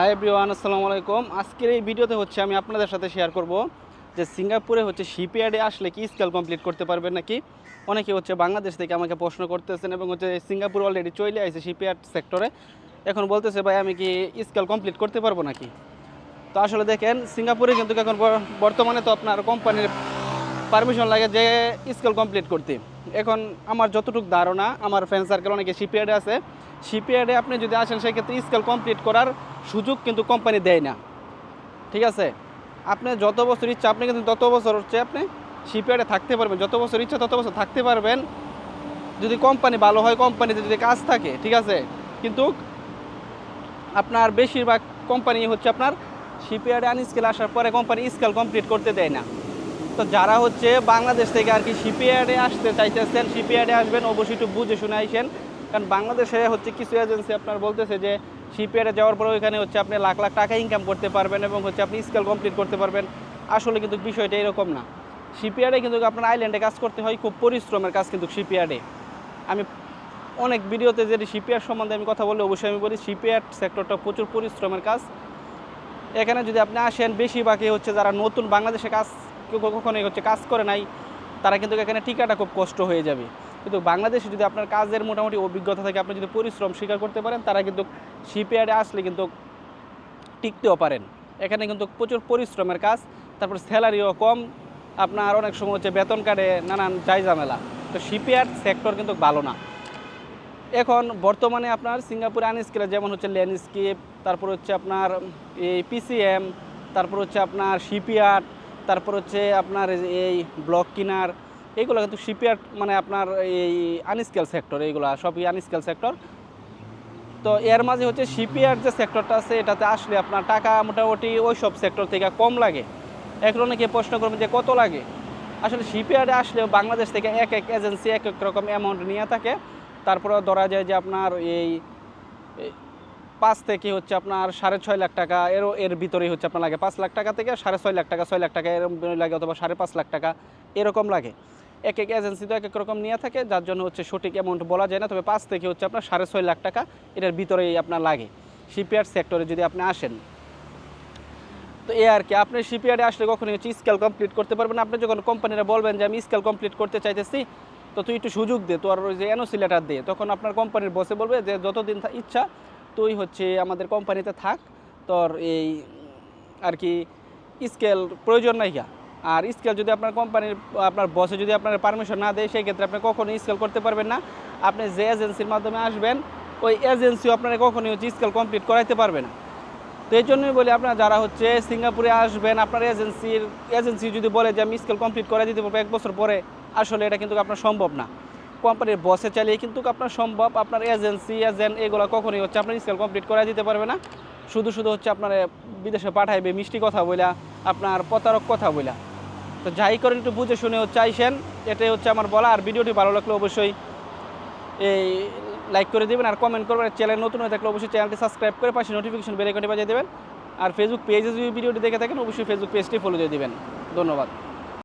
Hi everyone আসসালামু আলাইকুম। আজকের এই ভিডিওতে হচ্ছে আমি আপনাদের সাথে শেয়ার করব যে সিঙ্গাপুরে হচ্ছে শিপইয়ার্ডে আসলে কি স্কেল কমপ্লিট করতে পারবেন নাকি? অনেকে হচ্ছে বাংলাদেশ থেকে আমাকে প্রশ্ন করতেছেন এবং হচ্ছে সিঙ্গাপুর অলরেডি চলে আসছে শিপইয়ার্ড সেক্টরে এখন বলতেছে, ভাই, আমি কি স্কেল কমপ্লিট করতে পারব নাকি? তো আসলে দেখেন, সিঙ্গাপুরে কিন্তু এখন বর্তমানে তো আপনার কোম্পানির পারমিশন লাগে যে স্কেল কমপ্লিট করতে। এখন আমার যতটুকু ধারণা, আমার ফ্রেন্ড সার্কেল অনেকে শিপইয়ার্ডে আছে। শিপইয়ার্ডে আপনি যদি আসেন, সেক্ষেত্রে স্কেল কমপ্লিট করার সুযোগ কিন্তু কোম্পানি দেয় না। ঠিক আছে? আপনি যত বছর ইচ্ছা, আপনি কিন্তু তত বছর হচ্ছে আপনি শিপইয়ার্ডে থাকতে পারবেন। যত বছর ইচ্ছা, তত বছর থাকতে পারবেন। যদি কোম্পানি ভালো হয় কোম্পানিতে যদি কাজ থাকে, ঠিক আছে? কিন্তু আপনার বেশিরভাগ কোম্পানি হচ্ছে আপনার শিপইয়ার্ডে আনস্কেল আসার পরে কোম্পানি স্কেল কমপ্লিট করতে দেয় না। তো যারা হচ্ছে বাংলাদেশ থেকে আর কি শিপইয়ার্ডে আসতে চাইতেছেন শিপইয়ার্ডে আসবেন, অবশ্যই একটু বুঝে শুনে আইসেন। কারণ বাংলাদেশে হচ্ছে কিছু এজেন্সি আপনার বলতেছে যে শিপইয়ার্ডে যাওয়ার পরে ওইখানে হচ্ছে আপনি লাখ লাখ টাকা ইনকাম করতে পারবেন এবং হচ্ছে আপনি স্কেল কমপ্লিট করতে পারবেন। আসলে কিন্তু বিষয়টা এরকম না। শিপইয়ার্ডে কিন্তু আপনার আইল্যান্ডে কাজ করতে হয়, খুব পরিশ্রমের কাজ কিন্তু শিপইয়ার্ডে আমি অনেক ভিডিওতে যে শিপইয়ার্ড সম্বন্ধে আমি কথা বললে অবশ্যই আমি বলি শিপইয়ার্ড সেক্টরটা প্রচুর পরিশ্রমের কাজ। এখানে যদি আপনি আসেন, বেশিরভাগই হচ্ছে যারা নতুন বাংলাদেশে কাজ কখনোই হচ্ছে কাজ করে নাই, তারা কিন্তু এখানে টিকাটা খুব কষ্ট হয়ে যাবে। কিন্তু বাংলাদেশে যদি আপনার কাজের মোটামুটি অভিজ্ঞতা থাকে, আপনি যদি পরিশ্রম স্বীকার করতে পারেন, তারা কিন্তু শিপইয়ার্ডে আসলে কিন্তু টিকতেও পারেন। এখানে কিন্তু প্রচুর পরিশ্রমের কাজ, তারপর স্যালারিও কম, আপনার অনেক সময় হচ্ছে বেতন কাটে, নানান যাই ঝামেলা তো শিপইয়ার্ড সেক্টর কিন্তু ভালো না। এখন বর্তমানে আপনার সিঙ্গাপুরে আনস্কেলে যেমন হচ্ছে ল্যান্ডস্কেপ তারপর হচ্ছে আপনার এই পিসিএম তারপর হচ্ছে আপনার শিপইয়ার্ড তারপর হচ্ছে আপনার এই ব্লক কিনার এইগুলো কিন্তু শিপইয়ার্ড মানে আপনার এই আনস্কেল সেক্টর এইগুলো সবই আনস্কেল সেক্টর তো এর মাঝে হচ্ছে শিপইয়ার্ড যে সেক্টরটা আছে, এটাতে আসলে আপনার টাকা মোটামুটি ওই সব সেক্টর থেকে কম লাগে। এখন অনেকে প্রশ্ন করবেন যে কত লাগে? আসলে শিপইয়ার্ডে আসলে বাংলাদেশ থেকে এক এক এজেন্সি এক এক রকম অ্যামাউন্ট নিয়ে থাকে। তারপরে ধরা যায় যে আপনার এই পাঁচ থেকে হচ্ছে আপনার সাড়ে ছয় লাখ টাকা, এর এর ভিতরেই হচ্ছে আপনার লাগে পাঁচ লাখ টাকা থেকে সাড়ে ছয় লাখ টাকা, ছয় লাখ টাকা এরকম লাগে অথবা সাড়ে পাঁচ লাখ টাকা, এরকম লাগে। এক এক এজেন্সি তো এক এক রকম নিয়ে থাকে, যার জন্য হচ্ছে সঠিক অ্যামাউন্ট বলা যায় না, তবে পাঁচ থেকে হচ্ছে আপনার সাড়ে ছয় লাখ টাকা এটার ভিতরেই আপনার লাগে। শিপইয়ার্ড সেক্টরে যদি আপনি আসেন। তো এ আর কি, আপনি শিপইয়ার্ডে আসলে কখনই হচ্ছে স্কেল কমপ্লিট করতে পারবেন। আপনি যখন কোম্পানিরা বলবেন যে, আমি স্কেল কমপ্লিট করতে চাইতেছি তো তুই একটু সুযোগ দে, তোর ওই যে এনওসি লেটার দে। তখন আপনার কোম্পানির বসে বলবে যে, যতদিন ইচ্ছা, তুই হচ্ছে আমাদের কোম্পানিতে থাক। তোর এই আর কি স্কেল প্রয়োজন নাই আর স্কেল যদি আপনার কোম্পানির আপনার বসে যদি আপনার পারমিশন না দেয়, সেই ক্ষেত্রে আপনি কখনোই স্কেল করতে পারবেন না। আপনি যে এজেন্সির মাধ্যমে আসবেন, ওই এজেন্সিও আপনার কখনোই হচ্ছে স্কেল কমপ্লিট করাইতে পারবে না। তো এই জন্যই বলি আপনারা যারা হচ্ছে সিঙ্গাপুরে আসবেন, আপনার এজেন্সির এজেন্সি যদি বলে যে আমি স্কেল কমপ্লিট করে দিতে পারব এক বছর পরে, আসলে এটা কিন্তু আপনার সম্ভব না। কোম্পানির বসে চালিয়ে কিন্তু আপনার সম্ভব, আপনার এজেন্সি এজেন্ট এগুলো কখনোই হচ্ছে আপনার স্কেল কমপ্লিট করে দিতে পারবে না। শুধু শুধু হচ্ছে আপনার বিদেশে পাঠাইবে, মিষ্টি কথা বইলা, আপনার প্রতারক কথা বইলা। তো যাই করেন, একটু বুঝে শুনে আইসেন এটাই হচ্ছে আমার বলা। আর ভিডিওটি ভালো লাগলে অবশ্যই এই লাইক করে দেবেন আর কমেন্ট করবেন। আর চ্যানেল নতুন হয়ে থাকলে অবশ্যই চ্যানেলটি সাবস্ক্রাইব করে পাশে নোটিফিকেশন বেল আইকনটি বাজিয়ে দেবেন। আর ফেসবুক পেজে যদি ভিডিওটি দেখে থাকেন, অবশ্যই ফেসবুক পেজটি ফলো দিয়ে দেবেন। ধন্যবাদ।